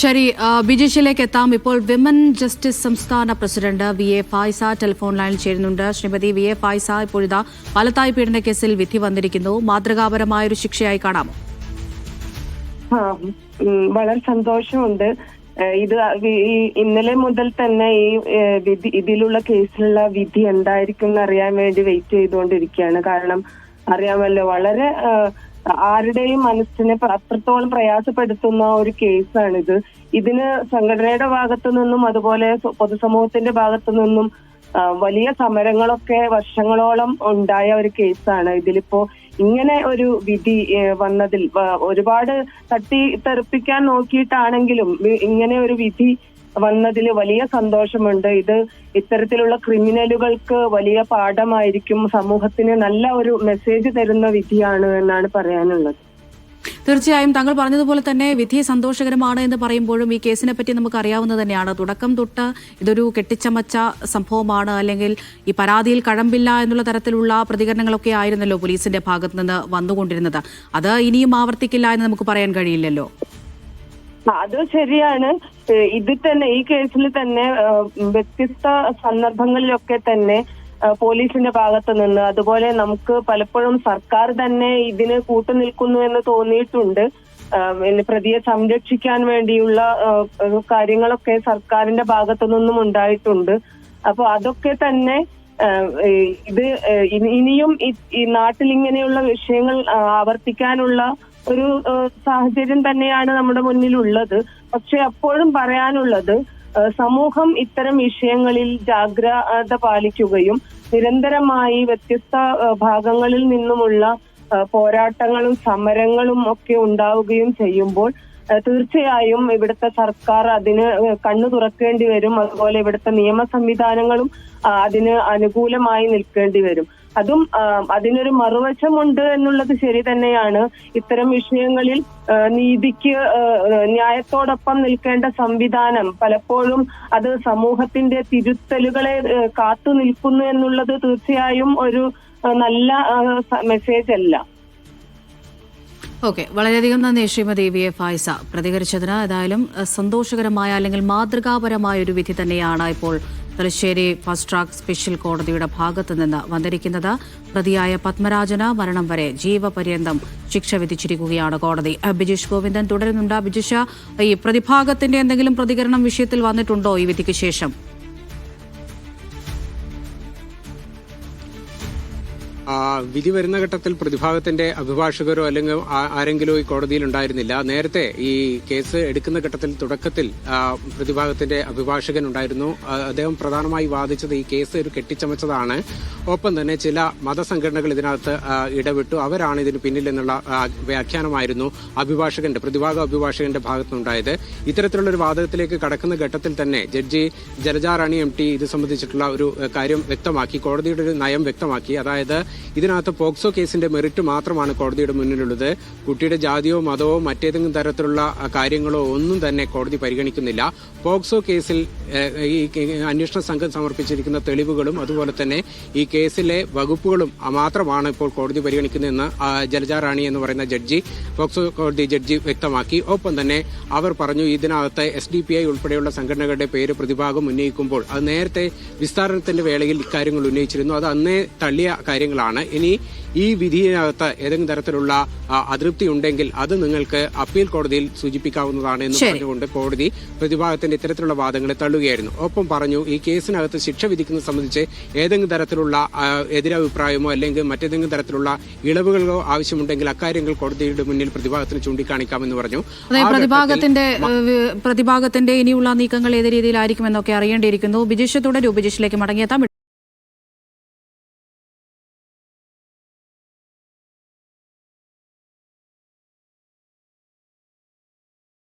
ശരി ബിജിഷിലേക്ക് എത്താം. ഇപ്പോൾ വിമൻ ജസ്റ്റിസ് സംസ്ഥാന president V A Faiza telephone ലൈനിൽ ചേരുന്നുണ്ട്. ശ്രീമതി വി എ ഫായ്സ ഇപ്പോഴിതാ പാലത്തായി പീഡന കേസിൽ വിധി വന്നിരിക്കുന്നു. മാതൃകാപരമായ ഒരു ശിക്ഷയായി കാണാമോ? വളരെ സന്തോഷമുണ്ട്. ഇത് ഇന്നലെ മുതൽ തന്നെ ഈ വിധി ഇതിലുള്ള കേസിലുള്ള വിധി എന്തായിരിക്കും എന്ന് അറിയാൻ വേണ്ടി വെയിറ്റ് ചെയ്തുകൊണ്ടിരിക്കുകയാണ്. കാരണം അറിയാമല്ലോ വളരെ ആരുടെയും മനസ്സിനെ അത്രത്തോളം പ്രയാസപ്പെടുത്തുന്ന ഒരു കേസാണിത്. ഇതിന് സംഘടനയുടെ ഭാഗത്തു നിന്നും അതുപോലെ പൊതുസമൂഹത്തിന്റെ ഭാഗത്തു നിന്നും വലിയ സമരങ്ങളൊക്കെ വർഷങ്ങളോളം ഉണ്ടായ ഒരു കേസാണ്. ഇതിലിപ്പോ ഇങ്ങനെ ഒരു വിധി വന്നതിൽ ഒരുപാട് തട്ടി തെറിപ്പിക്കാൻ നോക്കിയിട്ടാണെങ്കിലും ഇങ്ങനെ ഒരു വിധി വന്നതിൽ വലിയ സന്തോഷമുണ്ട്. ഇത് ഇത്തരത്തിലുള്ള ക്രിമിനലുകൾക്ക് വലിയ പാഠമായിരിക്കും. സമൂഹത്തിന് നല്ല ഒരു മെസ്സേജ് തരുന്ന വിധിയാണ് എന്നാണ് പറയാനുള്ളത്. തീർച്ചയായും താങ്കൾ പറഞ്ഞതുപോലെ തന്നെ വിധി സന്തോഷകരമാണ് എന്ന് പറയുമ്പോഴും ഈ കേസിനെ പറ്റി നമുക്ക് അറിയാവുന്നത് തന്നെയാണ്. തുടക്കം തൊട്ട് ഇതൊരു കെട്ടിച്ചമച്ച സംഭവമാണ്. അല്ലെങ്കിൽ ഈ പരാതിയിൽ കഴമ്പില്ല എന്നുള്ള തരത്തിലുള്ള പ്രതികരണങ്ങളൊക്കെ ആയിരുന്നല്ലോ പോലീസിന്റെ ഭാഗത്ത് നിന്ന് വന്നുകൊണ്ടിരുന്നത്. അത് ഇനിയും ആവർത്തിക്കില്ല എന്ന് നമുക്ക് പറയാൻ കഴിയില്ലല്ലോ. അത് ശരിയാണ്. ഇതിൽ തന്നെ ഈ കേസിൽ തന്നെ വ്യത്യസ്ത സന്ദർഭങ്ങളിലൊക്കെ തന്നെ പോലീസിന്റെ ഭാഗത്ത് നിന്ന് അതുപോലെ നമുക്ക് പലപ്പോഴും സർക്കാർ തന്നെ ഇതിന് കൂട്ടുനിൽക്കുന്നു എന്ന് തോന്നിയിട്ടുണ്ട്. പിന്നെ പ്രതിയെ സംരക്ഷിക്കാൻ വേണ്ടിയുള്ള കാര്യങ്ങളൊക്കെ സർക്കാരിന്റെ ഭാഗത്തു നിന്നും ഉണ്ടായിട്ടുണ്ട്. അപ്പൊ അതൊക്കെ തന്നെ ഇത് ഇനിയും ഈ നാട്ടിൽ ഇങ്ങനെയുള്ള വിഷയങ്ങൾ ആവർത്തിക്കാനുള്ള ഒരു സാഹചര്യം തന്നെയാണ് നമ്മുടെ മുന്നിലുള്ളത്. പക്ഷെ അപ്പോഴും പറയാനുള്ളത് സമൂഹം ഇത്തരം വിഷയങ്ങളിൽ ജാഗ്രത പാലിക്കുകയും നിരന്തരമായി വ്യത്യസ്ത ഭാഗങ്ങളിൽ നിന്നുമുള്ള പോരാട്ടങ്ങളും സമരങ്ങളും ഒക്കെ ഉണ്ടാവുകയും ചെയ്യുമ്പോൾ തീർച്ചയായും ഇവിടുത്തെ സർക്കാർ അതിന് കണ്ണു തുറക്കേണ്ടി വരും. അതുപോലെ ഇവിടുത്തെ നിയമ സംവിധാനങ്ങളും അതിന് അനുകൂലമായി നിൽക്കേണ്ടി വരും. അതും അതിനൊരു മറുവശമുണ്ട് എന്നുള്ളത് ശരി തന്നെയാണ്. ഇത്തരം വിഷയങ്ങളിൽ നീതിക്ക് ന്യായത്തോടൊപ്പം നിൽക്കേണ്ട സംവിധാനം പലപ്പോഴും അത് സമൂഹത്തിന്റെ തിരുത്തലുകളെ കാത്തു നിൽക്കുന്നു എന്നുള്ളത് തീർച്ചയായും ഒരു നല്ല മെസ്സേജ് അല്ല. ഓക്കെ വളരെയധികം നന്ദി ശ്രീമതി വി എ ഫായ്സ. പ്രതികരിച്ചതിന് ഏതായാലും സന്തോഷകരമായ അല്ലെങ്കിൽ മാതൃകാപരമായ ഒരു വിധി തന്നെയാണ് ഇപ്പോൾ തലശ്ശേരി ഫസ്റ്റ് ട്രാക്ക് സ്പെഷ്യൽ കോടതിയുടെ ഭാഗത്തു നിന്ന് വന്നിരിക്കുന്നത്. പ്രതിയായ പത്മരാജന മരണം വരെ ജീവപര്യന്തം ശിക്ഷ വിധിച്ചിരിക്കുകയാണ് കോടതി. ബിജീഷ് ഗോവിന്ദൻ തുടരുന്നുണ്ട്. ബിജീഷ ഈ പ്രതിഭാഗത്തിന്റെ എന്തെങ്കിലും പ്രതികരണം വിഷയത്തിൽ വന്നിട്ടുണ്ടോ ഈ വിധിക്ക് ശേഷം? വിധി വരുന്ന ഘട്ടത്തിൽ പ്രതിഭാഗത്തിന്റെ അഭിഭാഷകരോ അല്ലെങ്കിൽ ആരെങ്കിലും ഈ കോടതിയിൽ ഉണ്ടായിരുന്നില്ല. നേരത്തെ ഈ കേസ് എടുക്കുന്ന ഘട്ടത്തിൽ തുടക്കത്തിൽ പ്രതിഭാഗത്തിന്റെ അഭിഭാഷകൻ ഉണ്ടായിരുന്നു. അദ്ദേഹം പ്രധാനമായി വാദിച്ചത് ഈ കേസ് ഒരു കെട്ടിച്ചമച്ചതാണ്. ഒപ്പം തന്നെ ചില മതസംഘടനകൾ ഇതിനകത്ത് ഇടപെട്ടു. അവരാണ് ഇതിന് പിന്നിൽ എന്നുള്ള വ്യാഖ്യാനമായിരുന്നു അഭിഭാഷകന്റെ പ്രതിഭാഗ അഭിഭാഷകന്റെ ഭാഗത്തുനിന്നുണ്ടായത്. ഇത്തരത്തിലുള്ള ഒരു വാദത്തിലേക്ക് കടക്കുന്ന ഘട്ടത്തിൽ തന്നെ ജഡ്ജി ജലജാറാണി എം ടി ഇത് സംബന്ധിച്ചിട്ടുള്ള ഒരു കാര്യം വ്യക്തമാക്കി കോടതിയുടെ ഒരു നയം വ്യക്തമാക്കി. അതായത് ഇതിനകത്ത് പോക്സോ കേസിന്റെ മെറിറ്റ് മാത്രമാണ് കോടതിയുടെ മുന്നിലുള്ളത്. കുട്ടിയുടെ ജാതിയോ മതമോ മറ്റേതെങ്കിലും തരത്തിലുള്ള കാര്യങ്ങളോ ഒന്നും തന്നെ കോടതി പരിഗണിക്കുന്നില്ല. പോക്സോ കേസിൽ ഈ അന്വേഷണ സംഘം സമർപ്പിച്ചിരിക്കുന്ന തെളിവുകളും അതുപോലെ തന്നെ ഈ കേസിലെ വകുപ്പുകളും മാത്രമാണ് ഇപ്പോൾ കോടതി പരിഗണിക്കുന്നതെന്ന് ജലജാറാണി ജലജ റാണി എന്ന് പറയുന്ന ജഡ്ജി പോക്സോ കോടതി ജഡ്ജി വ്യക്തമാക്കി. ഒപ്പം തന്നെ അവർ പറഞ്ഞു ഇതിനകത്ത് എസ് ഡി പി ഐ ഉൾപ്പെടെയുള്ള സംഘടനകളുടെ പേര് പ്രതിഭാഗം ഉന്നയിക്കുമ്പോൾ അത് നേരത്തെ വിസ്താരണത്തിന്റെ വേളയിൽ ഇക്കാര്യങ്ങൾ ഉന്നയിച്ചിരുന്നു. അത് അന്നേ തള്ളിയ കാര്യങ്ങളാണ്. ഇനി ഈ വിധിയിനകത്ത് ഏതെങ്കിലും തരത്തിലുള്ള അതൃപ്തി ഉണ്ടെങ്കിൽ അത് നിങ്ങൾക്ക് അപ്പീൽ കോടതിയിൽ സൂചിപ്പിക്കാവുന്നതാണ് എന്ന് പറഞ്ഞുകൊണ്ട് കോടതി പ്രതിഭാഗത്തിന്റെ ഇത്തരത്തിലുള്ള വാദങ്ങളെ തള്ളുകയായിരുന്നു. ഒപ്പം പറഞ്ഞു ഈ കേസിനകത്ത് ശിക്ഷ വിധിക്കുന്നത് സംബന്ധിച്ച് ഏതെങ്കിലും തരത്തിലുള്ള എതിരഭിപ്രായമോ അല്ലെങ്കിൽ മറ്റേതെങ്കിലും തരത്തിലുള്ള ഇളവുകളോ ആവശ്യമുണ്ടെങ്കിൽ അക്കാര്യങ്ങൾ കോടതിയുടെ മുന്നിൽ പ്രതിഭാഗത്തിന് ചൂണ്ടിക്കാണിക്കാമെന്ന് പറഞ്ഞു. പ്രതിഭാഗത്തിന്റെ പ്രതിഭാഗത്തിന്റെ ഇനിയുള്ള നീക്കങ്ങൾ ഏത് രീതിയിലായിരിക്കും എന്നൊക്കെ അറിയേണ്ടിയിരിക്കുന്നു. ബിജീഷ് തുടരും ബിജിഷിലേക്ക് മടങ്ങിയെത്താം.